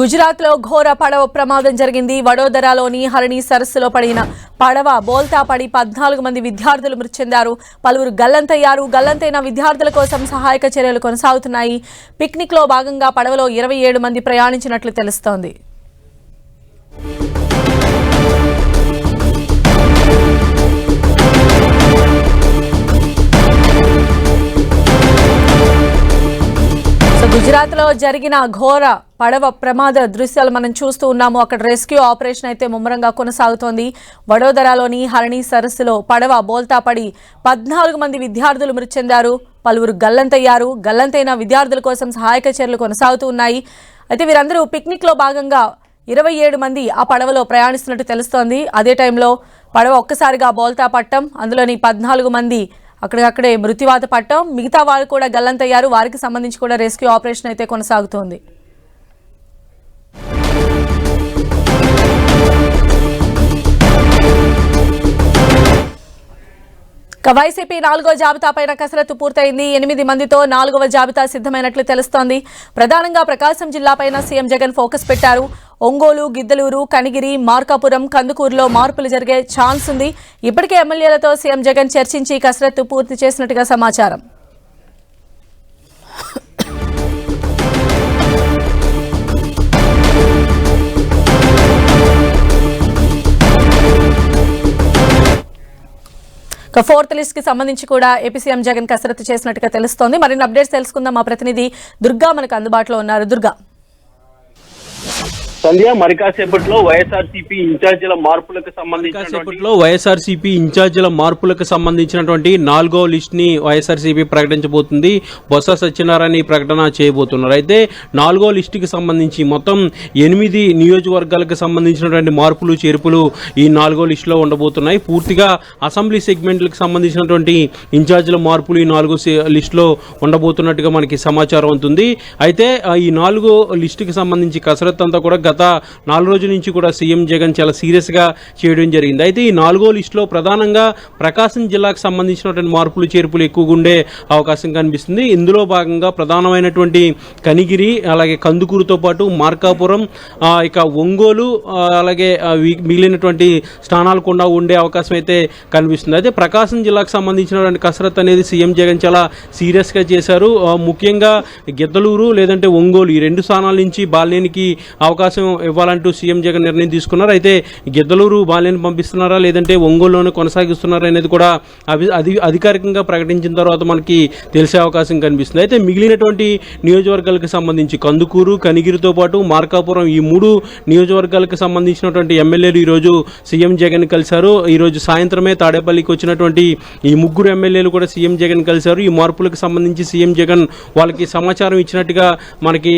గుజరాత్లో ఘోర పడవ ప్రమాదం జరిగింది. వడోదరాలోని హరణి సరస్సులో పడిన పడవ బోల్తా పడి పద్నాలుగు మంది విద్యార్థులు మృతి చెందారు. పలువురు గల్లంతయ్యారు. గల్లంతైన విద్యార్థుల కోసం సహాయక చర్యలు కొనసాగుతున్నాయి. పిక్నిక్లో భాగంగా పడవలో ఇరవై ఏడు మంది ప్రయాణించినట్లు తెలుస్తోంది. సో జరిగిన ఘోర పడవ ప్రమాద దృశ్యాలు మనం చూస్తూ ఉన్నాము. అక్కడ రెస్క్యూ ఆపరేషన్ అయితే ముమ్మరంగా కొనసాగుతోంది. వడోదరాలోని హరణి సరస్సులో పడవ బోల్తా పడి పద్నాలుగు మంది విద్యార్థులు మృతి చెందారు. పలువురు గల్లంతయ్యారు. గల్లంతైన విద్యార్థుల కోసం సహాయక చర్యలు కొనసాగుతూ ఉన్నాయి. అయితే వీరందరూ పిక్నిక్లో భాగంగా ఇరవై ఏడు మంది ఆ పడవలో ప్రయాణిస్తున్నట్టు తెలుస్తోంది. అదే టైంలో పడవ ఒక్కసారిగా బోల్తా పట్టం అందులోని పద్నాలుగు మంది అక్కడికక్కడే మృతివాత పట్టం మిగతా వారు కూడా గల్లంతయ్యారు. వారికి సంబంధించి కూడా రెస్క్యూ ఆపరేషన్ అయితే కొనసాగుతోంది. వైసీపీ నాలుగో జాబితా పైన కసరత్తు పూర్తయింది. ఎనిమిది మందితో నాలుగవ జాబితా సిద్ధమైనట్లు తెలుస్తోంది. ప్రధానంగా ప్రకాశం జిల్లాపైన సీఎం జగన్ ఫోకస్ పెట్టారు. ఒంగోలు గిద్దలూరు కనిగిరి మార్కాపురం కందుకూరులో మార్పులు జరిగే ఛాన్స్ ఉంది. ఇప్పటికే ఎమ్మెల్యేలతో సీఎం జగన్ చర్చించి కసరత్తు పూర్తి చేసినట్టుగా సమాచారం. ఇక ఫోర్త్ లిస్ట్కి సంబంధించి కూడా ఏపీ సీఎం జగన్ కసరత్తు చేసినట్టుగా తెలుస్తోంది. మరిన్ని అప్డేట్స్ తెలుసుకుందాం. మా ప్రతినిధి దుర్గా మనకు అందుబాటులో ఉన్నారు. దుర్గా. సంధ్య మరి కాసేపట్లో వైఎస్ఆర్సీపీ ఇన్ఛార్జీల మార్పులకు సంబంధించినటువంటి వైఎస్ఆర్సీపీ ఇన్ఛార్జీల మార్పులకు సంబంధించినటువంటి నాలుగో లిస్ట్ని వైఎస్ఆర్సీపీ ప్రకటించబోతుంది. బొత్స సత్యనారాయణ ఈ ప్రకటన చేయబోతున్నారు. అయితే నాలుగో లిస్ట్కి సంబంధించి మొత్తం ఎనిమిది నియోజకవర్గాలకు సంబంధించినటువంటి మార్పులు చేర్పులు ఈ నాలుగో లిస్ట్లో ఉండబోతున్నాయి. పూర్తిగా అసెంబ్లీ సెగ్మెంట్లకు సంబంధించినటువంటి ఇన్ఛార్జీల మార్పులు ఈ నాలుగో లిస్ట్లో ఉండబోతున్నట్టుగా మనకి సమాచారం ఉంటుంది అయితే ఈ నాలుగో లిస్టుకి సంబంధించి కసరత్ అంతా కూడా గత నాలుగు రోజుల నుంచి కూడా సీఎం జగన్ చాలా సీరియస్గా చేయడం జరిగింది. అయితే ఈ నాలుగో లిస్టులో ప్రధానంగా ప్రకాశం జిల్లాకు సంబంధించినటువంటి మార్పులు చేర్పులు ఎక్కువగా ఉండే అవకాశం కనిపిస్తుంది. ఇందులో భాగంగా ప్రధానమైనటువంటి కనిగిరి అలాగే కందుకూరుతో పాటు మార్కాపురం ఇక ఒంగోలు అలాగే మిగిలినటువంటి స్థానాలు కూడా ఉండే అవకాశం అయితే కనిపిస్తుంది. అయితే ప్రకాశం జిల్లాకు సంబంధించినటువంటి కసరత్ అనేది సీఎం జగన్ చాలా సీరియస్గా చేశారు. ముఖ్యంగా గిద్దలూరు లేదంటే ఒంగోలు ఈ రెండు స్థానాల నుంచి బాల్యానికి అవకాశం ఇవ్వాలంటూ సీఎం జగన్ నిర్ణయం తీసుకున్నారు. అయితే గిద్దలూరు బాల్యాన్ని పంపిస్తున్నారా? లేదంటే ఒంగోలులోనే కొనసాగిస్తున్నారా అనేది కూడా అవి అది అధికారికంగా ప్రకటించిన తర్వాత మనకి తెలిసే అవకాశం కనిపిస్తుంది. అయితే మిగిలినటువంటి నియోజకవర్గాలకు సంబంధించి కందుకూరు కనిగిరితో పాటు మార్కాపురం ఈ మూడు నియోజకవర్గాలకు సంబంధించినటువంటి ఎమ్మెల్యేలు ఈరోజు సీఎం జగన్ కలిశారు. ఈరోజు సాయంత్రమే తాడేపల్లికి వచ్చినటువంటి ఈ ముగ్గురు ఎమ్మెల్యేలు కూడా సీఎం జగన్ కలిశారు. ఈ మార్పులకు సంబంధించి సీఎం జగన్ వాళ్ళకి సమాచారం ఇచ్చినట్టుగా మనకి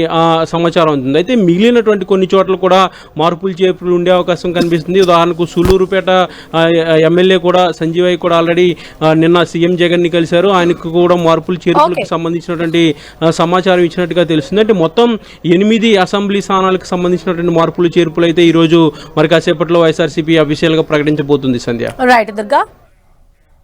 సమాచారం ఉంటుంది అయితే మిగిలినటువంటి కొన్ని చోట్ల కూడా మార్పులు చేర్పులు ఉండే అవకాశం కనిపిస్తుంది. ఉదాహరణకు సూలూరుపేట ఎమ్మెల్యే కూడా సంజీవయ్య కూడా ఆల్రెడీ నిన్న సీఎం జగన్ని కలిశారు. ఆయనకు కూడా మార్పులు చేర్పులకు. సంబంధించినటువంటి సమాచారం ఇచ్చినట్టుగా తెలుస్తుంది. అంటే మొత్తం ఎనిమిది అసెంబ్లీ స్థానాలకు సంబంధించినటువంటి మార్పులు చేర్పులు అయితే ఈరోజు మరి కాసేపట్లో వైఎస్ఆర్సీపీ అఫీషియల్గా ప్రకటించబోతుంది సంధ్య. రైట్ దుర్గా.